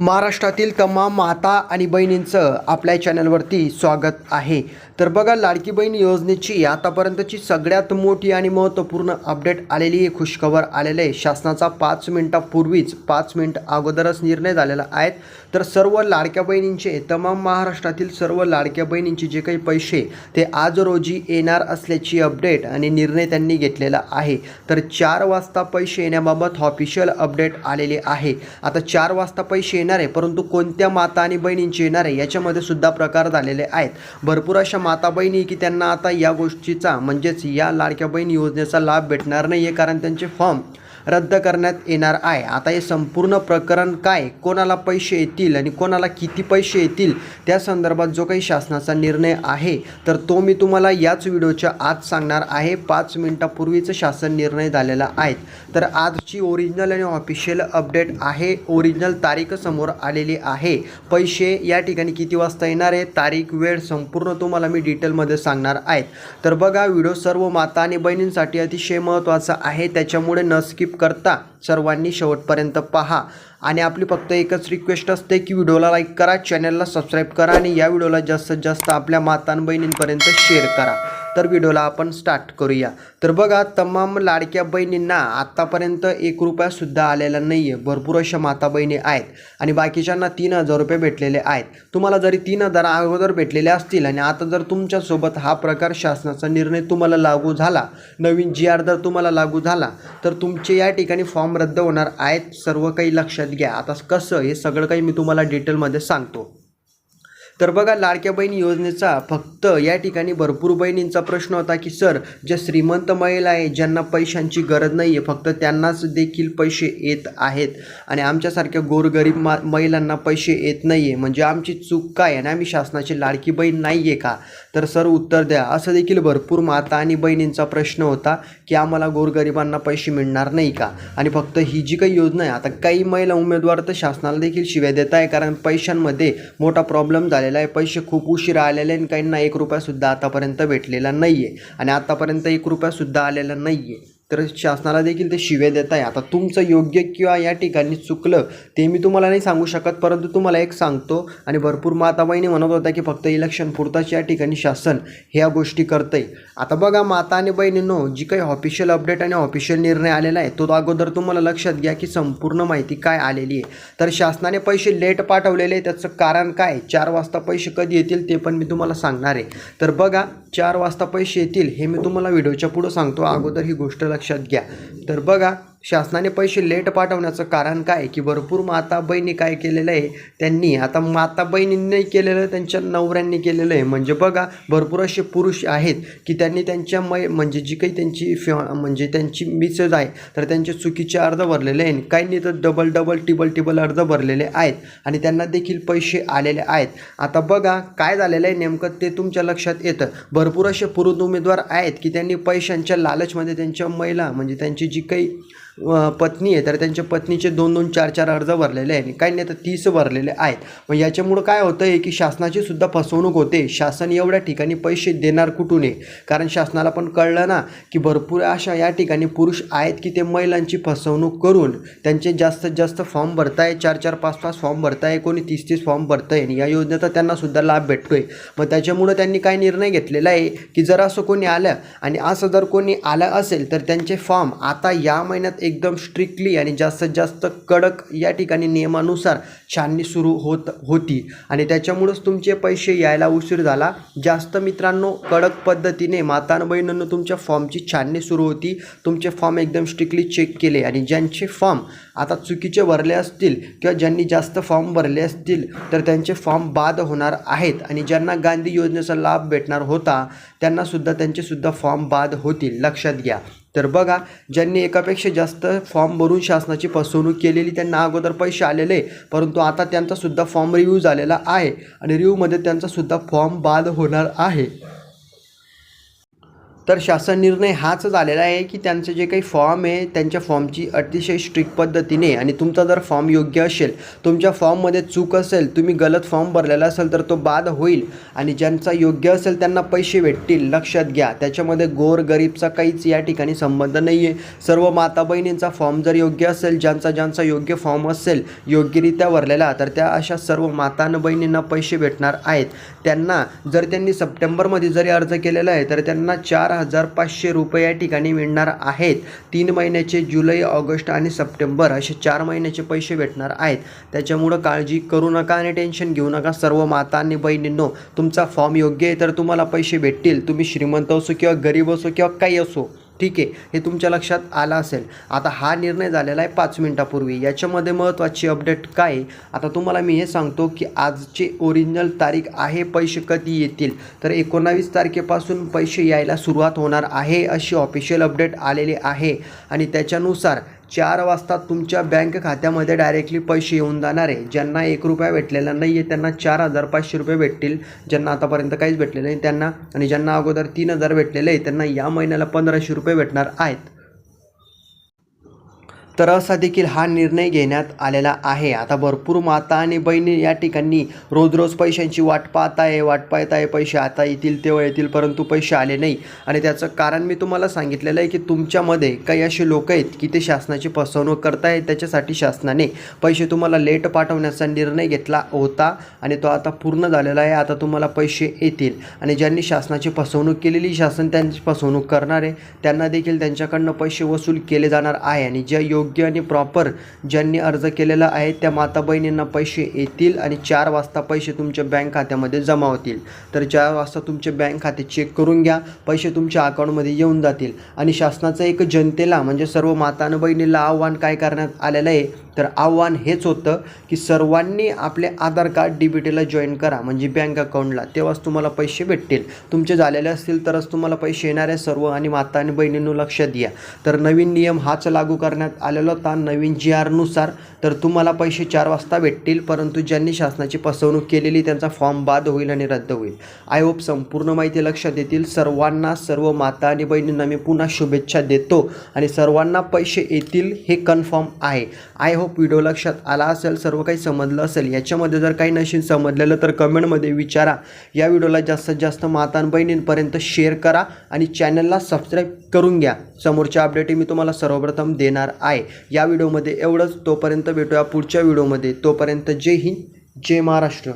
महाराष्ट्रातील तमाम माता आणि बहिणींचं आपल्या चॅनलवरती स्वागत आहे. तर बघा लाडकी बहीण योजनेची आतापर्यंतची सगळ्यात मोठी आणि महत्त्वपूर्ण अपडेट आलेली आहे खुशखबर आलेलं आहे. शासनाचा पाच मिनटापूर्वीच पाच मिनिट अगोदरच निर्णय झालेला आहेत तर सर्व लाडक्या बहिणींचे तमाम महाराष्ट्रातील सर्व लाडक्या बहिणींचे जे काही पैसे ते आज रोजी येणार असल्याची अपडेट आणि निर्णय त्यांनी घेतलेला आहे. तर चार वाजता पैसे येण्याबाबत ऑफिशियल अपडेट आलेले आहे. आता चार वाजता पैसे येणार आहे परंतु कोणत्या माता आणि बहिणींची येणार आहे याच्यामध्ये सुद्धा प्रकार झालेले आहेत. भरपूर अशा माता बहिणी की त्यांना आता या गोष्टीचा म्हणजेच या लाडक्या बहीण योजनेचा लाभ भेटणार नाही आहे कारण त्यांचे फॉर्म रद्द करण्यात येणार आहे. आता हे संपूर्ण प्रकरण काय? कोणाला पैसे येतील आणि कोणाला किती पैसे येतील? त्या संदर्भात जो काही शासनाचा निर्णय आहे तर तो मी तुम्हाला याच व्हिडिओच्या आज सांगणार आहे. पाच मिनिटापूर्वीच शासन निर्णय झालेला आहे. तर आजची ओरिजिनल आणि ऑफिशियल अपडेट आहे. ओरिजिनल तारीख समोर आलेली आहे. पैसे या ठिकाणी किती वाजता येणार आहे? तारीख वेळ संपूर्ण तुम्हाला मी डिटेलमध्ये सांगणार आहेत तर बघा व्हिडिओ सर्व माता आणि बहिणींसाठी अतिशय महत्त्वाचा आहे. त्याच्यामुळे न स्किप करता सर्वांनी शेवटपर्यंत पहा. आणि आपली फक्त एकच रिक्वेस्ट असते की व्हिडिओला लाईक करा चॅनलला सबस्क्राईब करा आणि या व्हिडिओला जास्तीत जास्त आपल्या मातान बहिणींपर्यंत शेअर करा. तर व्हिडिओला आपण स्टार्ट करूया. तर बघा तमाम लाडक्या बहिणींना आत्तापर्यंत एक रुपयासुद्धा आलेला नाही आहे भरपूर अशा माता बहिणी आहेत. आणि बाकीच्यांना तीन हजार रुपये भेटलेले आहेत. तुम्हाला जरी तीन हजार अगोदर भेटलेले असतील आणि आता जर तुमच्यासोबत हा प्रकार शासनाचा निर्णय तुम्हाला लागू झाला नवीन जी आर जर तुम्हाला लागू झाला तर तुमचे या ठिकाणी फॉर्म रद्द होणार आहेत. सर्व काही लक्षात घ्या. आता कसं हे सगळं काही मी तुम्हाला डिटेलमध्ये सांगतो. तर बघा लाडक्या बहिणी योजनेचा फक्त या ठिकाणी भरपूर बहिणींचा प्रश्न होता की सर ज्या श्रीमंत महिला आहे ज्यांना पैशांची गरज नाही आहे फक्त त्यांनाच देखील पैसे येत आहेत आणि आमच्यासारख्या गोरगरीब मा महिलांना पैसे येत नाही आहे म्हणजे आमची चूक काय आणि आम्ही शासनाची लाडकी बहीण नाही आहे का? तर सर उत्तर द्या. असं देखील भरपूर माता आणि बहिणींचा प्रश्न होता की आम्हाला गोरगरिबांना पैसे मिळणार नाही का? आणि फक्त ही जी काही योजना आहे आता काही महिला उमेदवार तर शासनाला देखील शिव्या देत आहे कारण पैशांमध्ये मोठा प्रॉब्लेम झालेला आहे. पैसे खूप उशिरा आलेले आहे आणि काहींना एक रुपयासुद्धा आतापर्यंत भेटलेला नाही आहे आणि आतापर्यंत एक रुपयासुद्धा आलेला नाही आहे तर शासनाला देखील ते शिव्या देत आहे. आता तुमचं योग्य किंवा या ठिकाणी चुकलं ते मी तुम्हाला नाही सांगू शकत परंतु तुम्हाला एक सांगतो आणि भरपूर माताबाईने म्हणत होता की फक्त इलेक्शन पुरताच या ठिकाणी शासन ह्या गोष्टी करतं आहे आता बघा माता आणि बहिणींनो जी काही ऑफिशियल अपडेट आणि ऑफिशियल निर्णय आलेला आहे तो अगोदर तुम्हाला लक्षात घ्या की संपूर्ण माहिती काय आलेली आहे. तर शासनाने पैसे लेट पाठवलेले आहे त्याचं कारण काय चार वाजता पैसे कधी येतील ते पण मी तुम्हाला सांगणार आहे. तर बघा चार वाजता पैसे येतील हे मी तुम्हाला व्हिडिओच्या पुढं सांगतो. अगोदर ही गोष्ट लक्षात घ्या. तर बघा शासनाने पैसे लेट पाठवण्याचं कारण काय? की भरपूर माता बहिणी काय केलेलं आहे? त्यांनी आता माता बहिणींनी केलेलं त्यांच्या नवऱ्यांनी केलेलं आहे. म्हणजे बघा भरपूर असे पुरुष आहेत की त्यांनी त्यांच्या मै म्हणजे जी काही त्यांची फ्य म्हणजे त्यांची मिसेज आहे तर त्यांचे चुकीचे अर्ज भरलेले आहे काहींनी तर डबल डबल टिबल टिबल अर्ज भरलेले आहेत आणि त्यांना देखील पैसे आलेले आहेत. आता बघा काय झालेलं आहे नेमकं ते तुमच्या लक्षात येतं. भरपूर असे पुरुष उमेदवार आहेत की त्यांनी पैशांच्या लालचमध्ये त्यांच्या महिला म्हणजे त्यांची जी काही पत्नी आहे तर त्यांच्या पत्नीचे दोन दोन चार चार अर्ज भरलेले आहे आणि काही नाही तर तीस भरलेले आहेत. मग याच्यामुळं काय होतं आहे की शासनाची सुद्धा फसवणूक होते. शासन एवढ्या ठिकाणी पैसे देणार कुठून आहे? कारण शासनाला पण कळलं ना की भरपूर अशा या ठिकाणी पुरुष आहेत की ते महिलांची फसवणूक करून त्यांचे जास्तीत जास्त फॉर्म भरताय चार चार पाच पाच फॉर्म भरताय कोणी तीस तीस फॉर्म भरताय आणि या योजनेचा त्यांना सुद्धा लाभ भेटतोय. मग त्याच्यामुळं त्यांनी काय निर्णय घेतलेला आहे की जर असं कोणी आलं आणि असं जर कोणी आलं असेल तर त्यांचे फॉर्म आता या महिन्यात एकदम स्ट्रिक्टली आणि जास्तीत जास्त कडक या ठिकाणी नियमानुसार छाननी सुरू होत होती. आणि त्याच्यामुळंच तुमचे पैसे यायला उशीर झाला. जास्त मित्रांनो कडक पद्धतीने माता बहिणींनो तुमच्या फॉर्मची छाननी सुरू होती. तुमचे फॉर्म एकदम स्ट्रिक्टली चेक केले आणि ज्यांचे फॉर्म आता चुकीचे भरले असतील किंवा ज्यांनी जास्त फॉर्म भरले असतील तर त्यांचे फॉर्म बाद होणार आहेत. आणि ज्यांना गांधी योजनेचा लाभ भेटणार होता त्यांनासुद्धा त्यांचेसुद्धा फॉर्म बाद होतील. लक्षात घ्या. तर बघा ज्यांनी एकापेक्षा जास्त फॉर्म भरून शासनाची फसवणूक केलेली त्यांना अगोदर पैसे आलेले परंतु आता त्यांचासुद्धा फॉर्म रिव्ह्यू झालेला आहे आणि रिव्ह्यूमध्ये त्यांचासुद्धा फॉर्म बाद होणार आहे. तर शासन निर्णय हाच झालेला आहे की त्यांचे जे काही फॉर्म आहे त्यांच्या फॉर्मची अतिशय स्ट्रिक्ट पद्धतीने आणि तुमचा जर फॉर्म योग्य असेल तुमच्या फॉर्ममध्ये चूक असेल तुम्ही गलत फॉर्म भरलेला असेल तर तो बाद होईल. आणि ज्यांचा योग्य असेल त्यांना पैसे भेटतील. लक्षात घ्या त्याच्यामध्ये गोर गरीबचा काहीच या ठिकाणी संबंध नाही आहे सर्व माता बहिणींचा फॉर्म जर योग्य असेल ज्यांचा ज्यांचा योग्य फॉर्म असेल योग्यरित्या भरलेला तर त्या अशा सर्व माता आणि बहिणींना पैसे भेटणार आहेत. त्यांना जर त्यांनी सप्टेंबरमध्ये जरी अर्ज केलेला आहे तर त्यांना चार हजार पाचशे रुपये या ठिकाणी मिळणार आहेत. तीन महिन्याचे जुलै ऑगस्ट आणि सप्टेंबर असे चार महिन्याचे पैसे भेटणार आहेत. त्याच्यामुळं काळजी करू नका आणि टेन्शन घेऊ नका. सर्व माता आणि बहिणींनो तुमचा फॉर्म योग्य आहे तर तुम्हाला पैसे भेटतील. तुम्ही श्रीमंत असो किंवा गरीब असो किंवा काही असो. ठीक आहे हे तुमच्या लक्षात आलं असेल. आता हा निर्णय झालेला आहे पाच मिनटापूर्वी. याच्यामध्ये महत्त्वाची अपडेट काय? आहे? आता तुम्हाला मी हे सांगतो की आजची ओरिजिनल तारीख आहे पैसे कधी येतील? तर एकोणावीस तारखेपासून पैसे यायला सुरुवात होणार आहे अशी ऑफिशियल अपडेट आलेली आहे. आणि त्याच्यानुसार चार वाजता तुमच्या बँक खात्यामध्ये डायरेक्टली पैसे येऊन जाणार आहे. ज्यांना एक रुपया भेटलेला नाही आहे त्यांना चार हजार पाचशे रुपये भेटतील. ज्यांना आतापर्यंत काहीच भेटलेलं नाही त्यांना आणि ज्यांना अगोदर तीन हजार भेटलेले आहे त्यांना या महिन्याला पंधराशे रुपये भेटणार आहेत. तर असा देखील हा निर्णय घेण्यात आलेला आहे. आता भरपूर माता आणि बहिणी या ठिकाणी रोज रोज पैशांची वाट पाहत आहे वाट पाहत आहे. पैसे आता येतील तेव्हा येतील परंतु पैसे आले नाही. आणि त्याचं कारण मी तुम्हाला सांगितलेलं आहे की तुमच्यामध्ये काही असे लोक आहेत की ते शासनाची फसवणूक करतायत. त्याच्यासाठी शासनाने पैसे तुम्हाला लेट पाठवण्याचा निर्णय घेतला होता आणि तो आता पूर्ण झालेला आहे. आता तुम्हाला पैसे येतील. आणि ज्यांनी शासनाची फसवणूक केलेली शासन त्यांची फसवणूक करणार आहे त्यांना देखील त्यांच्याकडनं पैसे वसूल केले जाणार आहे. आणि ज्या योग्य आणि प्रॉपर ज्यांनी अर्ज केलेला आहे त्या माता बहिणींना पैसे येतील आणि चार वाजता पैसे तुमच्या बँक खात्यामध्ये जमा होतील. तर चार वाजता तुमचे बँक खाते चेक करून घ्या पैसे तुमच्या अकाउंटमध्ये येऊन जातील. आणि शासनाचं एक जनतेला म्हणजे सर्व माता आणि बहिणीला आव्हान काय करण्यात आलेलं आहे तर आव्हान हेच होतं की सर्वांनी आपले आधार कार्ड डी बी टीला जॉईन करा म्हणजे बँक अकाउंटला तेव्हाच तुम्हाला पैसे भेटतील. तुमचे झालेले असतील तरच तुम्हाला पैसे येणार आहे सर्व आणि माता आणि बहिणींनो लक्षात द्या तर नवीन नियम हाच लागू करण्यात आलेला होता नवीन जी आरनुसार तर तुम्हाला पैसे चार वाजता भेटतील परंतु ज्यांनी शासनाची फसवणूक केलेली त्यांचा फॉर्म बाद होईल आणि रद्द होईल. आय होप संपूर्ण माहिती लक्षात येतील. सर्वांना सर्व माता आणि बहिणींना मी पुन्हा शुभेच्छा देतो आणि सर्वांना पैसे येतील हे कन्फर्म आहे. आय होप व्हिडिओ लक्षात आला असेल सर्व काही समजलं असेल. याच्यामध्ये जर काही नशीन समजलेलं तर कमेंटमध्ये विचारा. या व्हिडिओला जास्तीत जास्त माता आणि बहिणींपर्यंत शेअर करा आणि चॅनलला सबस्क्राईब करून घ्या. समोरच्या अपडेट मी तुम्हाला सर्वप्रथम देणार आहे. या व्हिडिओमध्ये एवढंच. तोपर्यंत भेटूया पुढच्या व्हिडिओमध्ये. तोपर्यंत जय हिंद जय महाराष्ट्र.